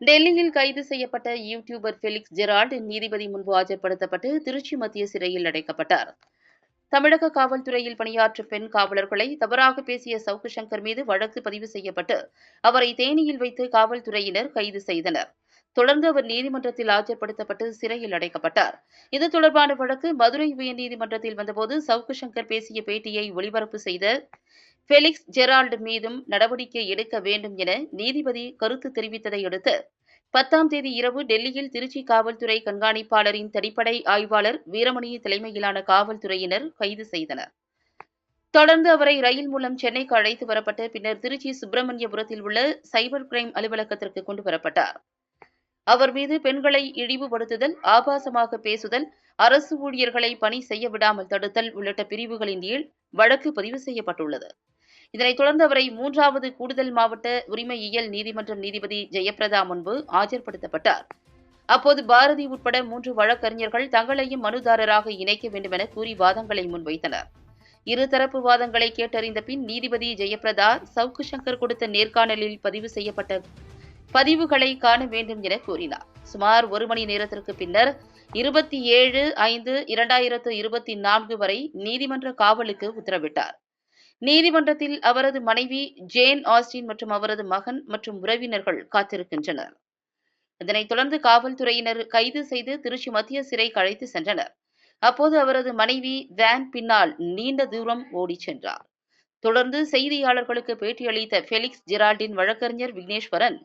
டெல்லியில் கைது செய்யப்பட்ட யூடியூபர் ஃபெலிக்ஸ் ஜெரால்ட் நீதிபதி முன்பு ஆஜர்படுத்தப்பட்டு திருச்சி மத்திய சிறையில் அடைக்கப்பட்டார். தமிழக காவல்துறையில் பணியாற்றும் பெண் காவலர்களை தவறாக பேசிய சவுக்கு சங்கர் மீது வழக்கு பதிவு செய்யப்பட்டு அவரை தேனியில் வைத்து காவல்துறையினர் கைது செய்தனர். தொடர்ந்து அவர் நீதிமன்றத்தில் ஆஜர்படுத்தப்பட்டு சிறையில் அடைக்கப்பட்டார். இது தொடர்பான வழக்கு மதுரை உயர்நீதிமன்றத்தில் வந்தபோது சவுக்கு சங்கர் பேசிய பேட்டியை ஒளிபரப்பு செய்த ஃபெலிக்ஸ் ஜெரால்டு மீதும் நடவடிக்கை எடுக்க வேண்டும் என நீதிபதி கருத்து தெரிவித்ததை அடுத்து பத்தாம் தேதி இரவு டெல்லியில் திருச்சி காவல்துறை கண்காணிப்பாளரின் தனிப்படை ஆய்வாளர் வீரமணி தலைமையிலான காவல்துறையினர் கைது செய்தனர். தொடர்ந்து அவரை ரயில் மூலம் சென்னைக்கு அழைத்து வரப்பட்ட பின்னர் திருச்சி சுப்பிரமணியபுரத்தில் உள்ள சைபர் கிரைம் அலுவலகத்திற்கு கொண்டு வரப்பட்டார். அவர் மீது பெண்களை இழிவுபடுத்துதல் ஆபாசமாக பேசுதல் அரசு ஊழியர்களை பணி செய்ய விடாமல் தடுத்தல் உள்ளிட்ட பிரிவுகளின் கீழ் வழக்கு பதிவு செய்யப்பட்டுள்ளது. இதனைத் தொடர்ந்து அவரை மூன்றாவது கூடுதல் மாவட்ட உரிமையியல் நீதிமன்றம் நீதிபதி ஜெயபிரதா முன்பு ஆஜர்படுத்தப்பட்டார். அப்போது பாரதி உட்பட மூன்று வழக்கறிஞர்கள் தங்களையும் மனுதாரராக இணைக்க வேண்டுமென கூறி வாதங்களை முன்வைத்தனர். இருதரப்பு வாதங்களை கேட்டறிந்த பின் நீதிபதி ஜெயபிரதா சவுக்கு சங்கர் கொடுத்த நேர்காணலில் பதிவு செய்யப்பட்ட பதிவுகளை காண வேண்டும் என கூறினார். சுமார் ஒரு மணி நேரத்திற்கு பின்னர் இருபத்தி ஏழு ஐந்து இரண்டாயிரத்து இருபத்தி நான்கு வரை நீதிமன்ற காவலுக்கு உத்தரவிட்டார். நீதிமன்றத்தில் அவரது மனைவி ஜேன் ஆஸ்டின் மற்றும் அவரது மகன் மற்றும் உறவினர்கள் காத்திருக்கின்றனர். இதனைத் தொடர்ந்து காவல்துறையினர் கைது செய்து திருச்சி மத்திய சிறைக்கு அழைத்து சென்றனர். அப்போது அவரது மனைவி வேன் பின்னால் நீண்ட தூரம் ஓடிச் சென்றார். தொடர்ந்து செய்தியாளர்களுக்கு பேட்டியளித்த ஃபெலிக்ஸ் ஜெரால்டின் வழக்கறிஞர் விக்னேஸ்வரன்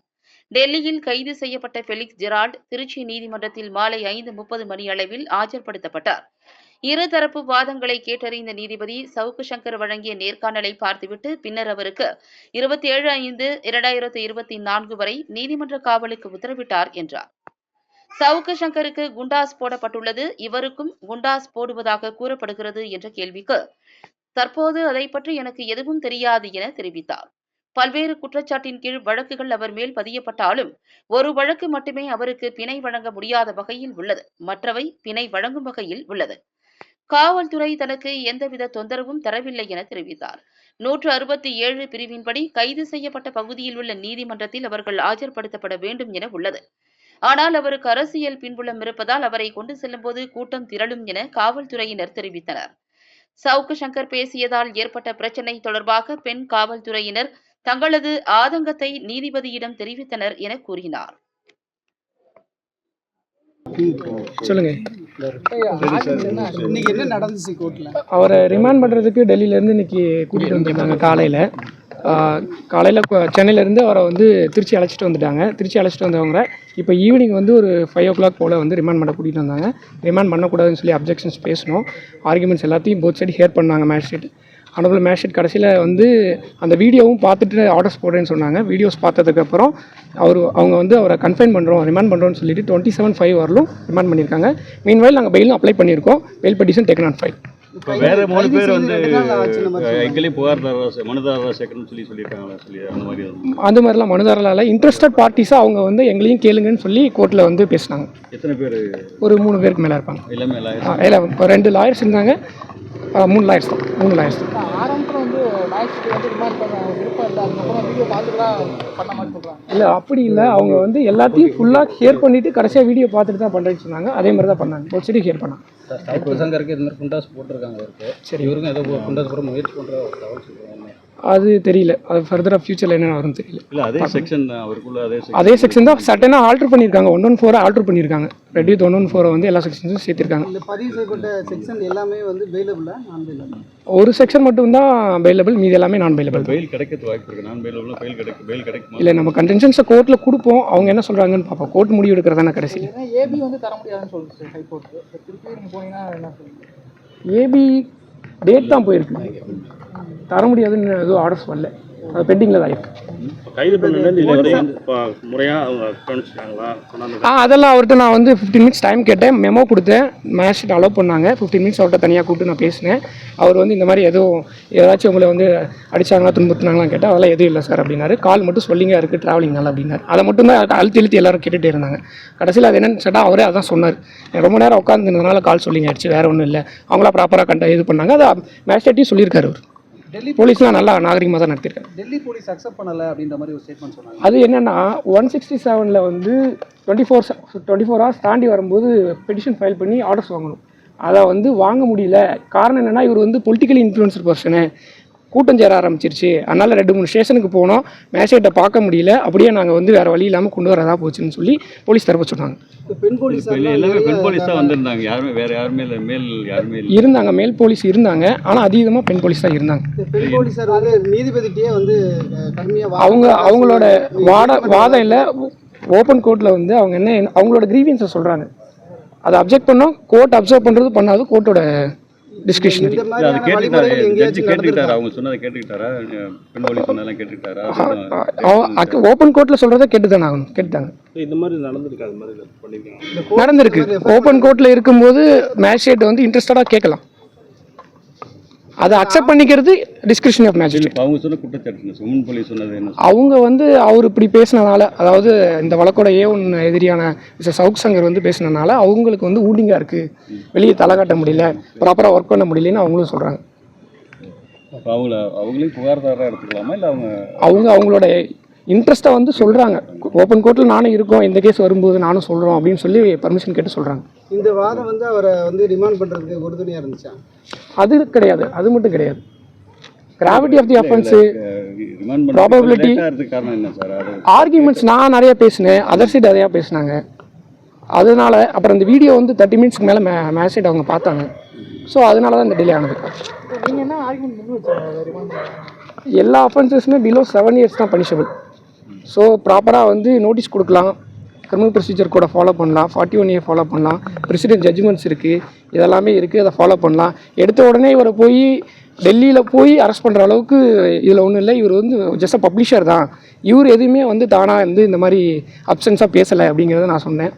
டெல்லியில் கைது செய்யப்பட்ட ஃபெலிக்ஸ் ஜெரால்ட் திருச்சி நீதிமன்றத்தில் மாலை ஐந்து முப்பது மணி அளவில் ஆஜர்படுத்தப்பட்டார். இருதரப்பு வாதங்களை கேட்டறிந்த நீதிபதி சவுக்கு சங்கர் வழங்கிய நேர்காணலை பார்த்துவிட்டு பின்னர் அவருக்கு இருபத்தி ஏழு ஐந்து இரண்டாயிரத்து இருபத்தி நான்கு வரை நீதிமன்ற காவலுக்கு உத்தரவிட்டார் என்றார். சவுக்கு சங்கருக்கு குண்டாஸ் போடப்பட்டுள்ளது. இவருக்கும் குண்டாஸ் போடுவதாக கூறப்படுகிறது என்ற கேள்விக்கு தற்போது அதை பற்றி எனக்கு எதுவும் தெரியாது என தெரிவித்தார். பல்வேறு குற்றச்சாட்டின் கீழ் வழக்குகள் அவர் மேல் பதியப்பட்டாலும் ஒரு வழக்கு மட்டுமே அவருக்கு பிணை வழங்க முடியாத வகையில் உள்ளது. மற்றவை பிணை வழங்கும் வகையில் உள்ளது. காவல்துறை தனக்கு எந்தவித தொந்தரவும் தரவில்லை என தெரிவித்தார். நூற்று அறுபத்தி ஏழு பிரிவின்படி கைது செய்யப்பட்ட பகுதியில் உள்ள நீதிமன்றத்தில் அவர்கள் ஆஜர்படுத்தப்பட வேண்டும் என உள்ளது. ஆனால் அவருக்கு அரசியல் பின்புலம் இருப்பதால் அவரை கொண்டு செல்லும்போது கூட்டம் திரளும் என காவல்துறையினர் தெரிவித்தனர். சவுக்கு சங்கர் பேசியதால் ஏற்பட்ட பிரச்சினை தொடர்பாக பெண் காவல்துறையினர் தங்களது ஆதங்கத்தை நீதிபதியிடம் தெரிவித்தனர் என கூறினார். சொல்லுங்க. இன்னைக்கு என்ன நடந்துச்சு கோர்ட்ல? அவரை ரிமாண்ட் பண்ணுறதுக்கு டெல்லியிலேருந்து இன்னைக்கு கூட்டிகிட்டு வந்திருந்தாங்க காலையில். காலையில் சென்னையிலேருந்து அவரை வந்து திருச்சி அழைச்சிட்டு வந்துட்டாங்க. திருச்சி அழைச்சிட்டு வந்தவங்க இப்போ ஈவினிங் வந்து ஒரு ஃபைவ் ஓ கிளாக் போல் வந்து ரிமாண்ட் பண்ண கூட்டிகிட்டு வந்தாங்க. ரிமாண்ட் பண்ணக்கூடாதுன்னு சொல்லி அப்ஜெக்ஷன்ஸ் பேசணும். ஆர்குமெண்ட்ஸ் எல்லாத்தையும் போத் சைடு ஹேர் பண்ணாங்க மேஜிஸ்ட்ரேட் அனபுள் மேஜிஸ்ட்ரேட் கடைசியில் வந்து அந்த வீடியோவும் பார்த்துட்டு ஆர்டர்ஸ் போடுறேன்னு சொன்னாங்க. வீடியோஸ் பார்த்ததுக்கப்புறம் அவர் அவங்க வந்து அவரை கன்ஃபைன் பண்ணுறோம் ரிமாண்ட் பண்ணுறோம்னு சொல்லிட்டு டுவெண்ட்டி செவன் ஃபைவ் வரலும் ரிமாண்ட் பண்ணியிருக்காங்க. மீன்வைல் நாங்கள் பெயிலும் அப்ளை பண்ணியிருக்கோம். Bail petition taken on file இப்போ வேற மூணு பேர் வந்து புகார்தாரராக சே- மனுதாரராக சேர்க்கணும்னு சொல்லி சொல்லியிருக்காங்களா சொல்லி அந்த மாதிரி வந்து அந்த மாதிரிலாம் மனுதாரலால் இன்ட்ரெஸ்டட் பார்ட்டிஸாக அவங்க வந்து எங்களையும் கேளுங்கன்னு சொல்லி கோர்ட்டில் வந்து பேசினாங்க. எத்தனை பேர்? ஒரு மூணு பேருக்கு மேலே இருப்பாங்க. எல்லாமே இல்லை ரெண்டு லாயர்ஸ் இருந்தாங்க. மூணு லாயர்ஸ் தான். மூணு லாயர்ஸ் தான். ஆரம்பத்தில் வந்து மேட்ச் வந்து ரிமாண்ட் பண்ண விருப்பம் இல்லை அப்படி இல்லை. அவங்க வந்து எல்லாத்தையும் ஃபுல்லாக ஹியர் பண்ணிவிட்டு கடைசியாக வீடியோ பார்த்துட்டு தான் பண்ணுறேன்னு சொன்னாங்க. அதே மாதிரி தான் பண்ணாங்க. ஒரு சைடு ஹியர் பண்ணாங்க. சங்கருக்கு இது மாதிரி குண்டாஸ் போட்டிருக்காங்க சரி. இவருக்கும் ஏதோ குண்டாஸ் போட முயற்சி பண்ணுற ஒரு தகவல் சொல்லுவாங்க அது தெரியல. அது ஃபர்தராக ஃபியூச்சரில் என்னென்ன வரும்னு தெரியல. இல்லை அதே செக்ஷன் தான் அவருக்குள்ள அதே செக்ஷன் அதே செக்ஷன் தான் சட்டனாக ஆல்ட்ரு பண்ணியிருக்காங்க. ஒன் ஒன் ஃபோரை ஆல்ட்ரு பண்ணியிருக்காங்க. ரெடி ஒன் ஒன் ஃபோரை வந்து எல்லா செக்ஷன்ஸும் சேர்த்திருக்காங்க. இந்த பதிவு செய்யப்பட்ட செக்ஷன் எல்லாமே வந்து பெயிலபிளா நான் பெயிலபிள் ஒரு செக்ஷன் மட்டும் தான் பெயிலபிள் மீதி எல்லாமே நான் பெயிலபிள் பெயில் கிடைக்கிறது வாய்ப்பு இருக்கு. நான் பெயில் பெயில் கிடைக்கும் பெயில் கிடைக்குமா? இல்லை நம்ம கண்டென்ஷன்ஸை கோர்ட்டில் கொடுப்போம். அவங்க என்ன சொல்கிறாங்கன்னு பார்ப்போம். கோர்ட் முடிவு எடுக்கிறதான கடைசியில் ஏன்னா ஏபி வந்து தர முடியாதுன்னு சொல்லுச்சு ஹைகோர்ட்டு திருப்பி நீங்கள் போனீங்கன்னா என்ன ஏபி டேட் தான் போயிருக்கு தர முடியாதுன்னு எதுவும் ஆர்டர்ஸ் வரல. அது பெண்டிங்கில் தான் இருக்குது ஆ அதெல்லாம் அவர்கிட்ட நான் வந்து ஃபிஃப்டீன் மினிட்ஸ் டைம் கேட்டேன். மெமோ கொடுத்தேன். மேட்ச் அலோவ் பண்ணாங்க. ஃபிஃப்டீன் மினிட்ஸ் அவர்கிட்ட தனியாக கூப்பிட்டு நான் பேசினேன். அவர் வந்து இந்த மாதிரி எதுவும் ஏதாச்சும் உங்களை வந்து அடிச்சாங்களா துன்புறுத்தினாங்களான்னு கேட்டால் அதெல்லாம் எதுவும் இல்லை சார் அப்படின்னாரு. கால் மட்டும் சொல்லிங்க இருக்குது ட்ராவலிங்னால அப்படின்னாரு. அதை மட்டும் தான் அழுத்தி இழுத்தி எல்லாரும் கேட்டுகிட்டே இருந்தாங்க. கடைசியில் அது என்னன்னு சொன்னால் அவரே அதான் சொன்னார். ரொம்ப நேரம் உட்காந்துருந்ததுனால கால் சொல்லிங்க ஆயிடுச்சு வேறு ஒன்றும் இல்லை. அவங்களா ப்ராப்பராக கண்ட இது பண்ணாங்க. அதை மேஜிஸ்ட்ரேட்டையும் சொல்லியிருக்காரு அவர். டெல்லி போலீஸ்லாம் நல்லா நாகரிகமாக தான் நடத்திருக்காங்க. டெல்லி போலீஸ் அக்செப்ட் பண்ணல அப்படின்ற மாதிரி ஒரு ஸ்டேட்மெண்ட் சொன்னாங்க. அது என்னன்னா ஒன் சிக்ஸ்டி செவனில் வந்து twenty four twenty four hours தாண்டி வரும்போது பெட்டிஷன் ஃபைல் பண்ணி ஆர்டர்ஸ் வாங்கணும். அதை வந்து வாங்க முடியல. காரணம் என்னன்னா இவர் வந்து பொலிட்டிக்கலி இன்ஃப்ளூயன்சர் பர்சனு கூட்டம் சேர ஆரம்பிச்சிருச்சு. அதனால் ரெண்டு மூணு ஸ்டேஷனுக்கு போனோம். மேஜிஸ்ட்ரேட்டை பார்க்க முடியல. அப்படியே நாங்கள் வந்து வேறு வழி இல்லாமல் கொண்டு வரதா போச்சுன்னு சொல்லி போலீஸ் தரப்பு சொன்னாங்க. பெண் இல்ல, எல்லாமே பெண் போலீஸ் தான் வந்திருந்தாங்க. யாருமே வேற யாருமே இல்லை. மேல் யாருமே இல்லை. இருந்தாங்க. மேல் போலீஸ் இருந்தாங்க. ஆனால் அதீதமாக பெண் போலீஸ் தான் இருந்தாங்க. பெண் வந்து நீதிபதிக்கிட்டே வந்து கடுமையாக அவங்க அவங்களோட வாட வாதம் இல்லை. ஓப்பன் கோர்ட்டில் வந்து அவங்க என்ன அவங்களோட கிரீவியன்ஸை சொல்கிறாங்க அதை அப்ஜெக்ட் பண்ணோம். கோர்ட் அப்சர்வ் பண்ணுறது பண்ணாது. கோர்ட்டோட கேட்டுக்கிட்டாரா ஓப்பன் கோர்ட்டில் சொல்கிறத கேட்டு தானே ஆகணும் கேட்டுட்டாங்க இந்த மாதிரி நடந்திருக்கு அது மாதிரி பண்ணிருக்காங்க. நடந்திருக்கு. ஓப்பன் கோர்ட்டில் இருக்கும்போது மேஜிஸ்ட்ரேட் வந்து இன்ட்ரெஸ்டடாக கேட்கலாம். அதை அக்செப்ட் பண்ணிக்கிறது டிஸ்கிரிப்ஷன் ஆஃப் மேஜிஸ்ட்ரேட் அவங்க சொன்ன குற்றச்சாட்டு? உமன் போலீஸ் சொன்னது என்ன? அவங்க வந்து அவர் இப்படி பேசினனால அதாவது இந்த வழக்கோட ஏ ஒன் எதிரியான மிஸ்டர் சவுக் சங்கர் வந்து பேசினனால அவங்களுக்கு வந்து ஊண்டிங்காக இருக்குது வெளியே தலை காட்ட முடியல ப்ராப்பராக ஒர்க் பண்ண முடியலன்னு அவங்களும் சொல்கிறாங்க அவங்கள அவங்களையும் புகார்தாரா எடுத்துக்கலாமா? இல்ல அவங்க அவங்க அவங்களோட இன்ட்ரெஸ்ட்டை வந்து சொல்கிறாங்க ஓப்பன் கோர்ட்டில் நானும் இருக்கோம். இந்த கேஸ் வரும்போது நானும் சொல்கிறோம் அப்படின்னு சொல்லி பர்மிஷன் கேட்டு சொல்கிறாங்க இந்த வாதம் வந்து அவரை வந்து ரிமாண்ட் பண்றதுக்கு உறுதுணையா இருந்துச்சா? அது கிடையாது. அது மட்டும் கிடையாது. Gravity of the offence remand Probability- பண்ண இருக்கு காரணம் என்ன சார் அது ஆர்கியூமெண்ட்ஸ் நான் நிறைய பேசினேன். அதர் சைடு நிறையா பேசினாங்க. அதனால அப்புறம் இந்த வீடியோ வந்து தேர்ட்டி மினிட்ஸ்க்கு மேலே மே மேசேஜ் அவங்க பார்த்தாங்க. ஸோ அதனால தான் இந்த டிலே ஆனது. எல்லா அஃபென்சஸுமே பிலோ செவன் இயர்ஸ் தான் பனிஷபிள் ஸோ ப்ராப்பராக வந்து நோட்டீஸ் கொடுக்கலாம். கிரிமினல் ப்ரொசீஜர் கூட ஃபாலோ பண்ணலாம். ஃபார்ட்டி ஒன் இயர் ஃபாலோ பண்ணலாம். பிரசிடென்ட் ஜட்ஜ்மெண்ட்ஸ் இருக்குது இதெல்லாமே இருக்குது அதை ஃபாலோ பண்ணலாம். எடுத்த உடனே இவரை போய் டெல்லியில் போய் அரெஸ்ட் பண்ணுற அளவுக்கு இதில் ஒன்றும் இல்லை. இவர் வந்து ஜஸ்ட் அ பப்ளிஷர் தான். இவர் எதுவுமே வந்து தானாக வந்து இந்த மாதிரி அப்சன்ஸாக பேசலை அப்படிங்கிறத நான் சொன்னேன்.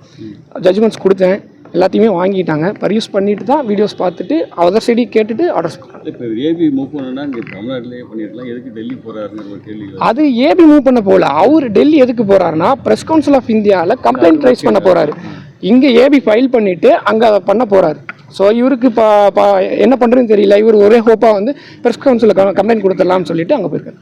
ஜட்ஜ்மெண்ட்ஸ் கொடுத்தேன். எல்லாத்தையுமே வாங்கிட்டாங்க. பர்யூஸ் பண்ணிட்டு தான் வீடியோஸ் பார்த்துட்டு அதர் சைடி கேட்டுட்டு ஆர்டர்ஸ் இப்போ ஏபி மூவ் பண்ணணும்னா இங்கே தமிழ்நாட்டிலேயே பண்ணிருக்கலாம் எதுக்கு டெல்லி போறாருங்கிற ஒரு கேள்வி வருது. அது ஏபி மூவ் பண்ண போகல அவர் டெல்லி எதுக்கு போறாருன்னா பிரஸ் கவுன்சில் ஆஃப் இந்தியாவில் கம்ப்ளைண்ட் ரைஸ் பண்ண போறாரு. இங்கே ஏபி ஃபைல் பண்ணிட்டு அங்கே அதை பண்ண போறாரு. ஸோ இவருக்கு இப்போ என்ன பண்ணுறதுன்னு தெரியல. இவர் ஒரே ஹோப்பாக வந்து பிரஸ் கவுன்சிலில் கம்ப்ளைண்ட் கொடுத்துடலாம்னு சொல்லிட்டு அங்கே போயிருக்காரு.